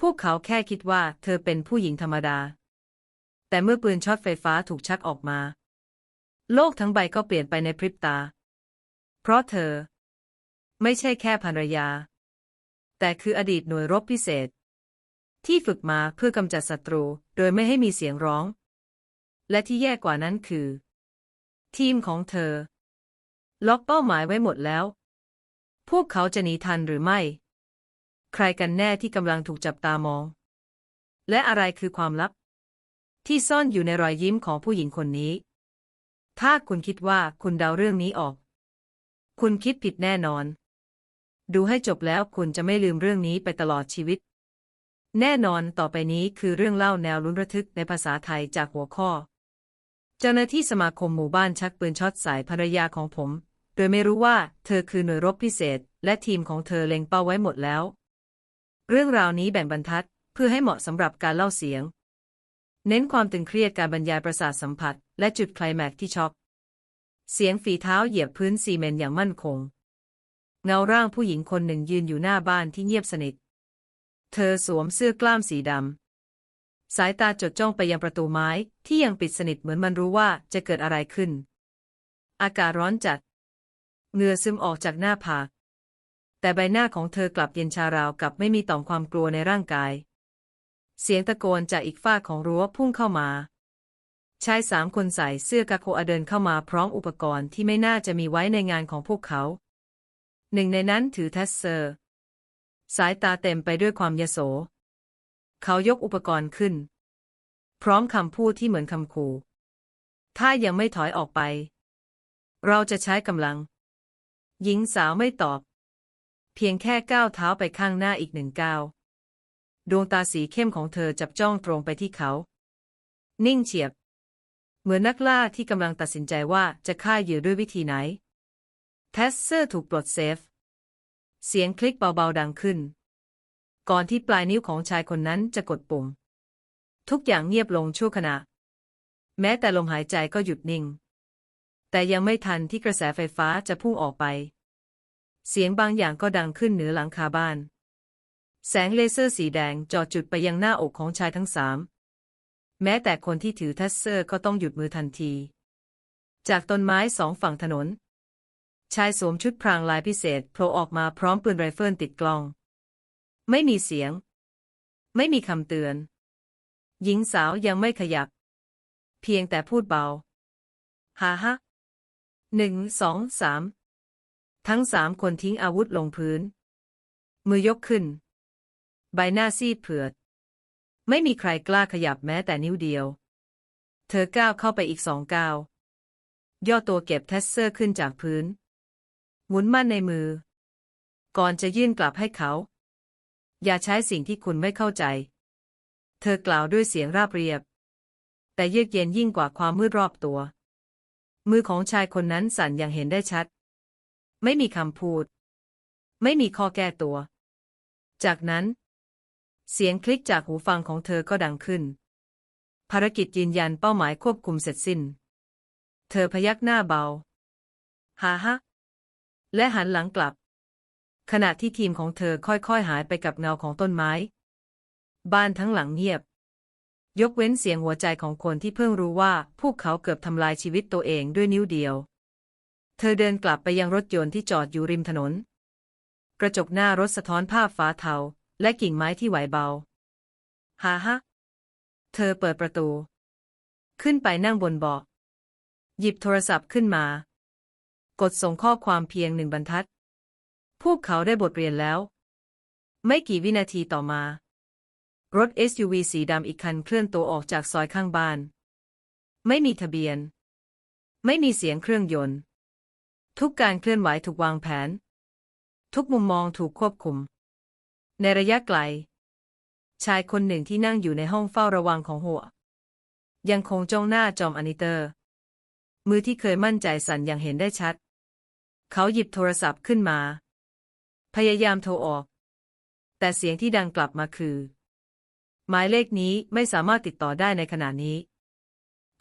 พวกเขาแค่คิดว่าเธอเป็นผู้หญิงธรรมดา แต่เมื่อปืนช็อตไฟฟ้าถูกชักออกมา โลกทั้งใบก็เปลี่ยนไปในพริบตา เพราะเธอ ไม่ใช่แค่ภรรยา แต่คืออดีตหน่วยรบพิเศษ ที่ฝึกมาเพื่อกำจัดศัตรูโดยไม่ให้มีเสียงร้อง และที่แย่กว่านั้นคือ ทีมของเธอ ล็อกเป้าหมายไว้หมดแล้ว พวกเขาจะหนีทันหรือไม่ ใครกันแน่ที่กำลังถูกจับตามอง และอะไรคือความลับ ที่ซ่อนอยู่ในรอยยิ้มของผู้หญิงคนนี้ ถ้าคุณคิดว่าคุณเดาเรื่องนี้ออก คุณคิดผิดแน่นอน ดูให้จบแล้วคุณจะไม่ลืมเรื่องนี้ไปตลอดชีวิต แน่นอนต่อไปนี้คือเรื่องเล่าแนวลุ้นระทึกในภาษาไทยจากหัวข้อ เจ้าหน้าที่สมาคมหมู่บ้านชักปืนช็อตใส่ภรรยาของผม โดยไม่รู้ว่าเธอคือหน่วยรบพิเศษ และทีมของเธอเล็งเป้าไว้หมดแล้ว เรื่องราวนี้แบ่งบรรทัด เพื่อให้เหมาะสำหรับการเล่าเสียง เน้นความตึงเครียดการบรรยายประสาทสัมผัส และจุดไคลแม็กที่ช็อก เสียงฝีเท้าเหยียบพื้นซีเมนต์อย่างมั่นคง เงาร่างผู้หญิงคนหนึ่งยืนอยู่หน้าบ้านที่เงียบสนิท เธอสวมเสื้อกล้ามสีดำ สายตาจดจ้องไปยังประตูไม้ที่ยังปิดสนิทเหมือนมันรู้ว่าจะเกิดอะไรขึ้น อากาศร้อนจัดเหงื่อซึมออกจากหน้าผาก แต่ใบหน้าของเธอกลับเย็นชาราวกับไม่มีต่อมความกลัวในร่างกาย เสียงตะโกนจากอีกฝ้าของรั้วพุ่งเข้ามา ชายสามคนใส่เสื้อกาโคอาเดินเข้ามาพร้อมอุปกรณ์ที่ไม่น่าจะมีไว้ในงานของพวกเขา หนึ่งในนั้นถือเทสเซอร์ สายตาเต็มไปด้วยความยโส เขายกอุปกรณ์ขึ้น พร้อมคำพูดที่เหมือนคำขู่ ถ้ายังไม่ถอยออกไป เราจะใช้กำลัง หญิงสาวไม่ตอบ เพียงแค่ก้าวเท้าไปข้างหน้าอีกหนึ่งก้าว ดวงตาสีเข้มของเธอจับจ้องตรงไปที่เขา นิ่งเฉียบ เหมือนนักล่าที่กำลังตัดสินใจว่าจะฆ่าเหยื่อด้วยวิธีไหนเทสเซอร์ถูกปลดเซฟ เสียงคลิกเบาๆดังขึ้น ก่อนที่ปลายนิ้วของชายคนนั้นจะกดปุ่ม ทุกอย่างเงียบลงชั่วขณะ แม้แต่ลมหายใจก็หยุดนิ่ง แต่ยังไม่ทันที่กระแสไฟฟ้าจะพุ่งออกไป เสียงบางอย่างก็ดังขึ้นเหนือหลังคาบ้าน แสงเลเซอร์สีแดงจอดจุดไปยังหน้าอกของชายทั้งสาม แม้แต่คนที่ถือทัสเซอร์ก็ต้องหยุดมือทันที จากต้นไม้สองฝั่งถนน ชายสวมชุดพรางลายพิเศษโผล่ออกมาพร้อมปืนไรเฟิลติดกล้อง ไม่มีเสียง ไม่มีคำเตือน หญิงสาวยังไม่ขยับ เพียงแต่พูดเบา ฮ่าฮะหนึ่งสองสาม ทั้งสามคนทิ้งอาวุธลงพื้น มือยกขึ้น ใบหน้าซีดเผือด ไม่มีใครกล้าขยับแม้แต่นิ้วเดียว เธอก้าวเข้าไปอีกสองก้าว ย่อตัวเก็บเทสเซอร์ขึ้นจากพื้น หมุนมั่นในมือ ก่อนจะยื่นกลับให้เขา อย่าใช้สิ่งที่คุณไม่เข้าใจ เธอกล่าวด้วยเสียงราบเรียบ แต่เยือกเย็นยิ่งกว่าความมืดรอบตัว มือของชายคนนั้นสั่นอย่างเห็นได้ชัด ไม่มีคำพูด ไม่มีข้อแก้ตัว จากนั้น เสียงคลิกจากหูฟังของเธอก็ดังขึ้น ภารกิจยืนยันเป้าหมายควบคุมเสร็จสิ้น เธอพยักหน้าเบาฮ่าฮะและหันหลังกลับ ขณะที่ทีมของเธอค่อยๆหายไปกับเงาของต้นไม้ บ้านทั้งหลังเงียบ ยกเว้นเสียงหัวใจของคนที่เพิ่งรู้ว่าพวกเขาเกือบทำลายชีวิตตัวเองด้วยนิ้วเดียว เธอเดินกลับไปยังรถยนต์ที่จอดอยู่ริมถนน กระจกหน้ารถสะท้อนภาพฟ้าเทา และกิ่งไม้ที่ไหวเบา ฮ่าฮะ เธอเปิดประตู ขึ้นไปนั่งบนเบาะ หยิบโทรศัพท์ขึ้นมา กดส่งข้อความเพียงหนึ่งบรรทัด พวกเขาได้บทเรียนแล้ว ไม่กี่วินาทีต่อมา รถ SUV สีดำอีกคันเคลื่อนตัวออกจากซอยข้างบ้าน ไม่มีทะเบียน ไม่มีเสียงเครื่องยนต์ ทุกการเคลื่อนไหวถูกวางแผน ทุกมุมมองถูกควบคุม ในระยะไกล ชายคนหนึ่งที่นั่งอยู่ในห้องเฝ้าระวังของหัว ยังคงจ้องหน้าจอมอนิเตอร์ มือที่เคยมั่นใจสั่นอย่างเห็นได้ชัด เขาหยิบโทรศัพท์ขึ้นมา พยายามโทรออก แต่เสียงที่ดังกลับมาคือ หมายเลขนี้ไม่สามารถติดต่อได้ในขณะนี้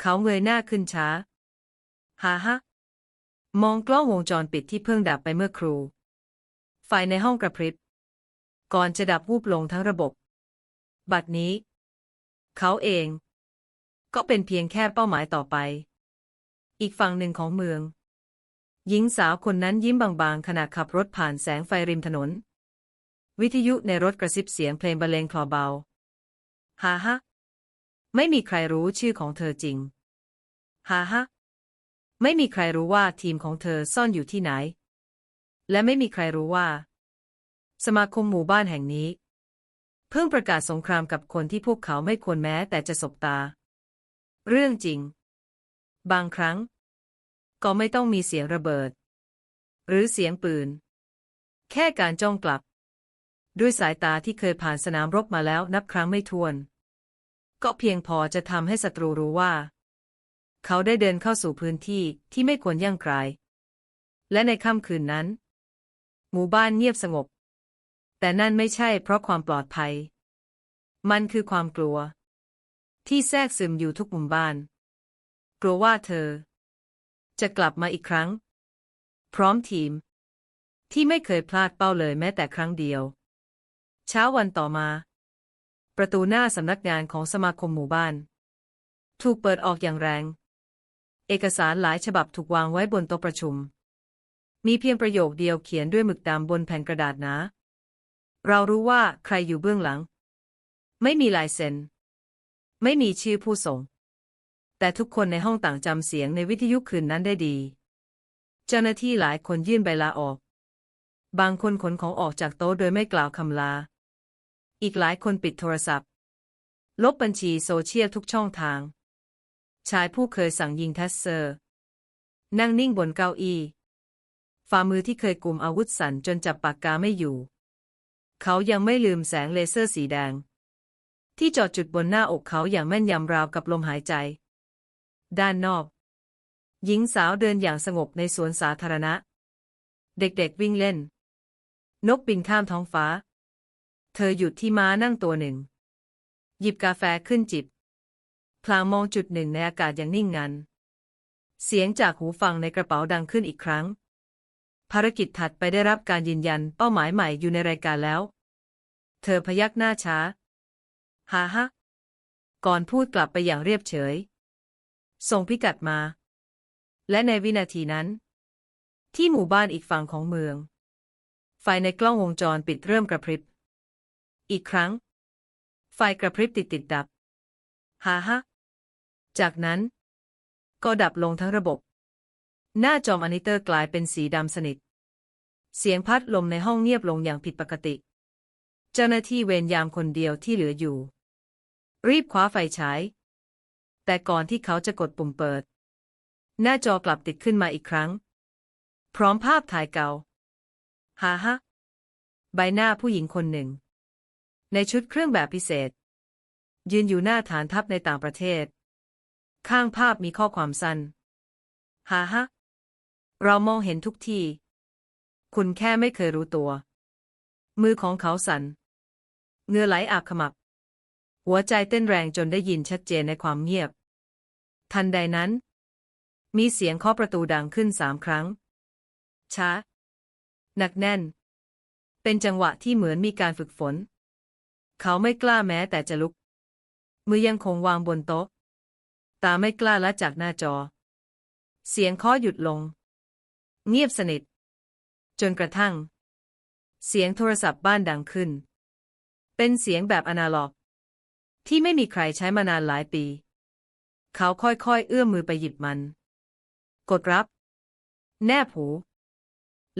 เขาเงยหน้าขึ้นช้า ฮ่าฮะ มองกล้องวงจรปิดที่เพิ่งดับไปเมื่อครูไฟในห้องกระพริบ ก่อนจะดับวูบลงทั้งระบบ บัดนี้ เขาเอง ก็เป็นเพียงแค่เป้าหมายต่อไป อีกฝั่งหนึ่งของเมือง หญิงสาวคนนั้นยิ้มบางๆขณะขับรถผ่านแสงไฟริมถนน วิทยุในรถกระซิบเสียงเพลงบรรเลงคลอเบาฮ่าฮะ ไม่มีใครรู้ชื่อของเธอจริงฮ่าฮะ ไม่มีใครรู้ว่าทีมของเธอซ่อนอยู่ที่ไหน และไม่มีใครรู้ว่า สมาคมหมู่บ้านแห่งนี้ เพิ่งประกาศสงครามกับคนที่พวกเขาไม่ควรแม้แต่จะสบตา เรื่องจริง บางครั้ง ก็ไม่ต้องมีเสียงระเบิด หรือเสียงปืน แค่การจ้องกลับ ด้วยสายตาที่เคยผ่านสนามรบมาแล้วนับครั้งไม่ถ้วน ก็เพียงพอจะทำให้ศัตรูรู้ว่า เขาได้เดินเข้าสู่พื้นที่ที่ไม่ควรย่างกราย และในค่ำคืนนั้น หมู่บ้านเงียบสงบ แต่นั่นไม่ใช่เพราะความปลอดภัย มันคือความกลัว ที่แทรกซึมอยู่ทุกมุมบ้าน กลัวว่าเธอ จะกลับมาอีกครั้ง พร้อมทีม ที่ไม่เคยพลาดเป้าเลยแม้แต่ครั้งเดียว เช้าวันต่อมา ประตูหน้าสำนักงานของสมาคมหมู่บ้าน ถูกเปิดออกอย่างแรง เอกสารหลายฉบับถูกวางไว้บนโต๊ะประชุม มีเพียงประโยคเดียวเขียนด้วยหมึกดำบนแผ่นกระดาษนาเรารู้ว่าใครอยู่เบื้องหลัง ไม่มีลายเซ็น ไม่มีชื่อผู้ส่ง แต่ทุกคนในห้องต่างจำเสียงในวิทยุคืนนั้นได้ดี เจ้าหน้าที่หลายคนยื่นใบลาออก บางคนขนของออกจากโต๊ะโดยไม่กล่าวคำลา อีกหลายคนปิดโทรศัพท์ ลบบัญชีโซเชียลทุกช่องทาง ชายผู้เคยสั่งยิงทัสเซอร์ นั่งนิ่งบนเก้าอี้ ฝ่ามือที่เคยกลุ่มอาวุธสั่นจนจับปากกาไม่อยู่ เขายังไม่ลืมแสงเลเซอร์สีแดง ที่จอดจุดบนหน้าอกเขาอย่างแม่นยำราวกับลมหายใจ ด้านนอก หญิงสาวเดินอย่างสงบในสวนสาธารณะ เด็กๆวิ่งเล่น นกบินข้ามท้องฟ้า เธอหยุดที่ม้านั่งตัวหนึ่ง หยิบกาแฟขึ้นจิบ พลางมองจุดหนึ่งในอากาศอย่างนิ่งงัน เสียงจากหูฟังในกระเป๋าดังขึ้นอีกครั้ง ภารกิจถัดไปได้รับการยืนยันเป้าหมายใหม่อยู่ในรายการแล้ว เธอพยักหน้าช้าฮ่าฮะก่อนพูดกลับไปอย่างเรียบเฉย ส่งพิกัดมา และในวินาทีนั้น ที่หมู่บ้านอีกฝั่งของเมือง ไฟในกล้องวงจรปิดเริ่มกระพริบ อีกครั้ง ไฟกระพริบติดติดดับฮ่าฮะ จากนั้น ก็ดับลงทั้งระบบ หน้าจอมอนิเตอร์กลายเป็นสีดำสนิท เสียงพัดลมในห้องเงียบลงอย่างผิดปกติ เจ้าหน้าที่เวรยามคนเดียวที่เหลืออยู่ รีบคว้าไฟฉาย แต่ก่อนที่เขาจะกดปุ่มเปิด หน้าจอกลับติดขึ้นมาอีกครั้ง พร้อมภาพถ่ายเก่าฮ่าฮะใบหน้าผู้หญิงคนหนึ่ง ในชุดเครื่องแบบพิเศษ ยืนอยู่หน้าฐานทัพในต่างประเทศ ข้างภาพมีข้อความสั้นฮ่าฮะ เรามองเห็นทุกที คุณแค่ไม่เคยรู้ตัว มือของเขาสัน่นเงื่อไหลอาบขมับ หัวใจเต้นแรงจนได้ยินชัดเจนในความเงียบ ทันใดนั้น มีเสียงเคาะประตูดังขึ้นสามครั้ง ช้า หนักแน่น เป็นจังหวะที่เหมือนมีการฝึกฝน เขาไม่กล้าแม้แต่จะลุก มือยังคงวางบนโต๊ะ ตาไม่กล้าละจากหน้าจอ เสียงเคาะหยุดลง เงียบสนิท จนกระทั่ง เสียงโทรศัพท์บ้านดังขึ้น เป็นเสียงแบบอนาล็อก ที่ไม่มีใครใช้มานานหลายปี เขาค่อยๆ เอื้อมมือไปหยิบมัน กดรับ แนบหู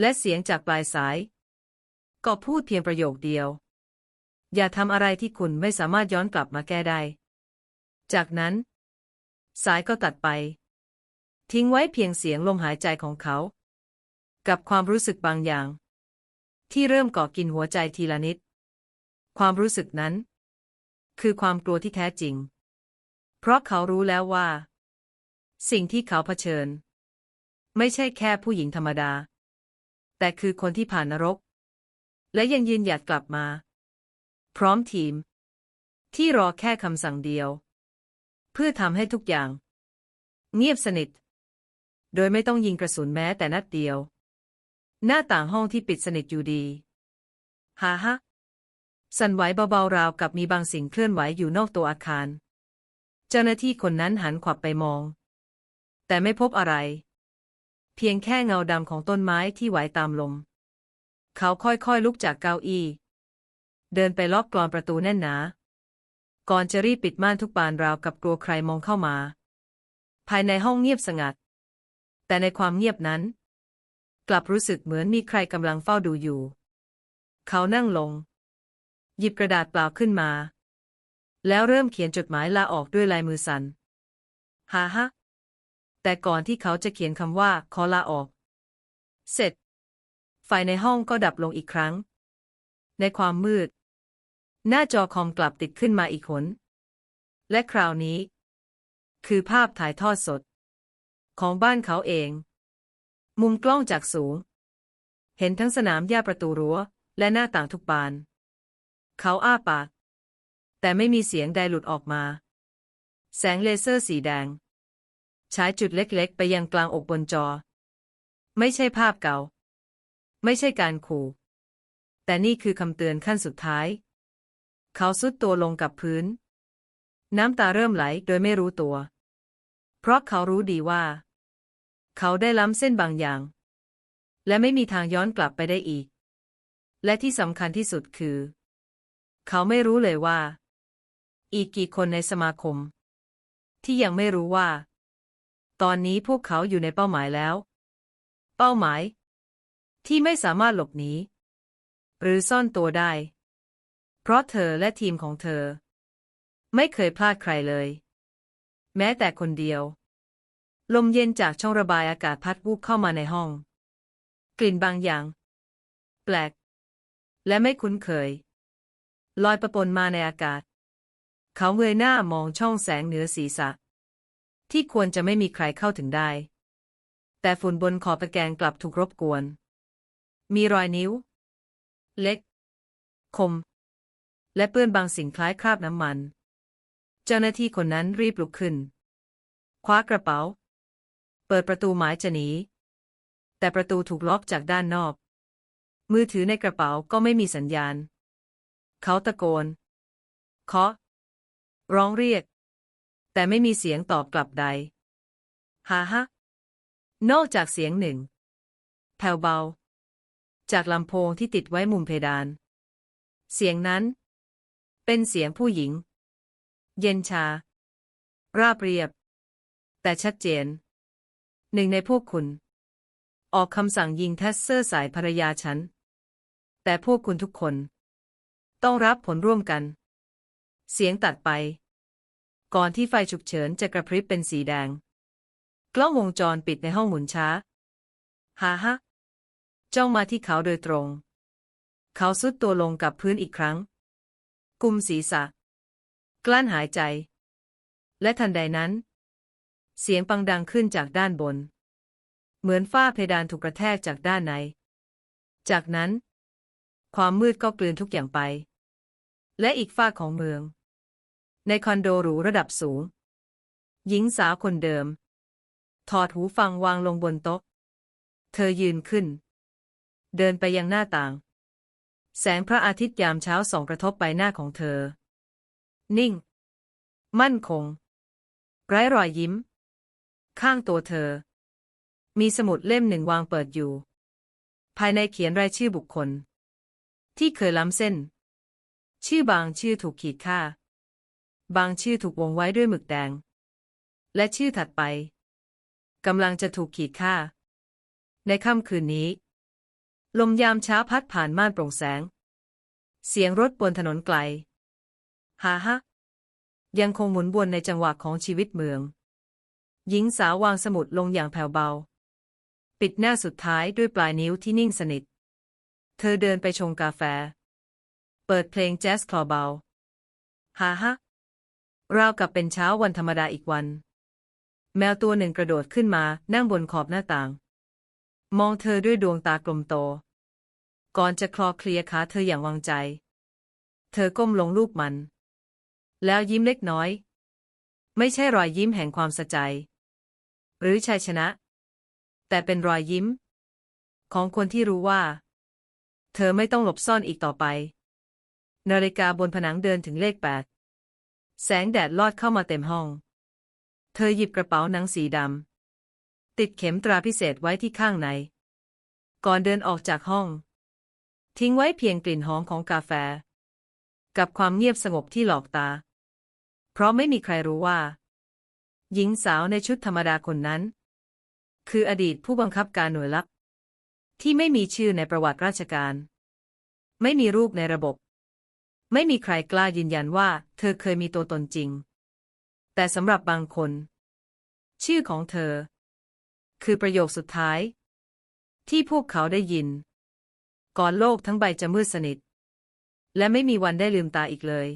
และเสียงจากปลายสาย ก็พูดเพียงประโยคเดียว อย่าทำอะไรที่คุณไม่สามารถย้อนกลับมาแก้ได้ จากนั้น สายก็ตัดไป ทิ้งไว้เพียงเสียงลมหายใจของเขา กับความรู้สึกบางอย่าง ที่เริ่มก่อกินหัวใจทีละนิด ความรู้สึกนั้น คือความกลัวที่แท้จริง เพราะเขารู้แล้วว่า สิ่งที่เขาเผชิญ ไม่ใช่แค่ผู้หญิงธรรมดา แต่คือคนที่ผ่านนรก และยังยืนหยัดกลับมา พร้อมทีม ที่รอแค่คำสั่งเดียว เพื่อทำให้ทุกอย่าง เงียบสนิท โดยไม่ต้องยิงกระสุนแม้แต่นัดเดียว หน้าต่างห้องที่ปิดสนิทอยู่ดีฮ่าฮะสั่นไหวเบาๆราวกับมีบางสิ่งเคลื่อนไหวอยู่นอกตัวอาคาร เจ้าหน้าที่คนนั้นหันขวับไปมอง แต่ไม่พบอะไร เพียงแค่เงาดำของต้นไม้ที่ไหวตามลม เขาค่อยๆลุกจากเก้าอี้ เดินไปล็อกกลอนประตูแน่นหนา ก่อนจะรีบปิดม่านทุกบานราวกับกลัวใครมองเข้ามา ภายในห้องเงียบสงัด แต่ในความเงียบนั้น กลับรู้สึกเหมือนมีใครกำลังเฝ้าดูอยู่ เขานั่งลง หยิบกระดาษเปล่าขึ้นมา แล้วเริ่มเขียนจดหมายลาออกด้วยลายมือสัน่นฮ่าฮะแต่ก่อนที่เขาจะเขียนคำว่าขอลาออก เสร็จ ไฟในห้องก็ดับลงอีกครั้ง ในความมืด หน้าจอคอมกลับติดขึ้นมาอีกหน และคราวนี้ คือภาพถ่ายทอดสด ของบ้านเขาเอง มุมกล้องจากสูง เห็นทั้งสนามหญ้าประตูรั้ว และหน้าต่างทุกบาน เขาอ้าปาก แต่ไม่มีเสียงใดหลุดออกมา แสงเลเซอร์สีแดงฉายจุดเล็กๆ ไปยังกลางอกบนจอ ไม่ใช่ภาพเก่า ไม่ใช่การขู่ แต่นี่คือคำเตือนขั้นสุดท้าย เขาสุดตัวลงกับพื้น น้ำตาเริ่มไหลโดยไม่รู้ตัว เพราะเขารู้ดีว่า เขาได้ล้ำเส้นบางอย่าง และไม่มีทางย้อนกลับไปได้อีก และที่สำคัญที่สุดคือ เขาไม่รู้เลยว่า อีกกี่คนในสมาคม ที่ยังไม่รู้ว่า ตอนนี้พวกเขาอยู่ในเป้าหมายแล้ว เป้าหมาย ที่ไม่สามารถหลบหนีหรือซ่อนตัวได้ เพราะเธอและทีมของเธอ ไม่เคยพลาดใครเลย แม้แต่คนเดียว ลมเย็นจากช่องระบายอากาศพัดวูบเข้ามาในห้อง กลิ่นบางอย่าง แปลก และไม่คุ้นเคย ลอยประปนมาในอากาศ เขาเงยหน้ามองช่องแสงเหนือศีรษะ ที่ควรจะไม่มีใครเข้าถึงได้ แต่ฝุ่นบนขอบตะแกรงกลับถูกรบกวน มีรอยนิ้ว เล็ก คม และเปื้อนบางสิ่งคล้ายคราบน้ำมัน เจ้าหน้าที่คนนั้นรีบลุกขึ้น คว้ากระเป๋า เปิดประตูหมายจะหนี แต่ประตูถูกล็อกจากด้านนอก มือถือในกระเป๋าก็ไม่มีสัญญาณ เขาตะโกนเคาะร้องเรียก แต่ไม่มีเสียงตอบกลับใดฮ่าฮะนอกจากเสียงหนึ่งแผ่วเบา จากลำโพงที่ติดไว้มุมเพดาน เสียงนั้น เป็นเสียงผู้หญิง เย็นชา ราบเรียบ แต่ชัดเจน หนึ่งในพวกคุณ ออกคำสั่งยิงเทสเซอร์สายภรรยาฉัน แต่พวกคุณทุกคน ต้องรับผลร่วมกัน เสียงตัดไป ก่อนที่ไฟฉุกเฉินจะกระพริบเป็นสีแดง กล้องวงจรปิดในห้องหมุนช้าฮ่าฮะจ้องมาที่เขาโดยตรง เขาสุดตัวลงกับพื้นอีกครั้ง กุมศีรษะ กลั้นหายใจ และทันใดนั้น เสียงปังดังขึ้นจากด้านบน เหมือนฝ้าเพดานถูกกระแทกจากด้านใน จากนั้น ความมืดก็กลืนทุกอย่างไป และอีกฝ้าของเมือง ในคอนโดหรูระดับสูง หญิงสาวคนเดิม ถอดหูฟังวางลงบนโต๊ะ เธอยืนขึ้น เดินไปยังหน้าต่าง แสงพระอาทิตย์ยามเช้าส่องกระทบใบหน้าของเธอ นิ่ง มั่นคง ไร้รอยยิ้ม ข้างตัวเธอ มีสมุดเล่มหนึ่งวางเปิดอยู่ ภายในเขียนรายชื่อบุคคล ที่เคยล้ำเส้น ชื่อบางชื่อถูกขีดค่า บางชื่อถูกวงไว้ด้วยหมึกแดง และชื่อถัดไปกำลังจะถูกขีดค่า ในค่ำคืนนี้ ลมยามเช้าพัดผ่านม่านโปร่งแสง เสียงรถบนถนนไกลฮาฮะ ยังคงหมุนวนในจังหวะของชีวิตเมือง หญิงสาววางสมุดลงอย่างแผ่วเบา ปิดหน้าสุดท้ายด้วยปลายนิ้วที่นิ่งสนิท เธอเดินไปชงกาแฟ เปิดเพลงแจ๊สคลอเบาฮาฮะ ราวกับเป็นเช้าวันธรรมดาอีกวัน แมวตัวหนึ่งกระโดดขึ้นมานั่งบนขอบหน้าต่าง มองเธอด้วยดวงตากลมโต ก่อนจะคลอเคลียขาเธออย่างวางใจ เธอก้มลงลูบมัน แล้วยิ้มเล็กน้อย ไม่ใช่รอยยิ้มแห่งความสะใจ หรือชัยชนะ แต่เป็นรอยยิ้ม ของคนที่รู้ว่า เธอไม่ต้องหลบซ่อนอีกต่อไป นาฬิกาบนผนังเดินถึงเลขแปดแสงแดดลอดเข้ามาเต็มห้อง เธอหยิบกระเป๋าหนังสีดำติดเข็มตราพิเศษไว้ที่ข้างใน ก่อนเดินออกจากห้อง ทิ้งไว้เพียงกลิ่นหอมของกาแฟ กับความเงียบสงบที่หลอกตา เพราะไม่มีใครรู้ว่า หญิงสาวในชุดธรรมดาคนนั้น คืออดีตผู้บังคับการหน่วยลับ ที่ไม่มีชื่อในประวัติราชการ ไม่มีรูปในระบบ ไม่มีใครกล้ายืนยันว่า เธอเคยมีตัวตนจริง แต่สำหรับบางคน ชื่อของเธอ คือประโยคสุดท้าย ที่พวกเขาได้ยิน ก่อนโลกทั้งใบจะมืดสนิท และไม่มีวันได้ลืมตาอีกเลย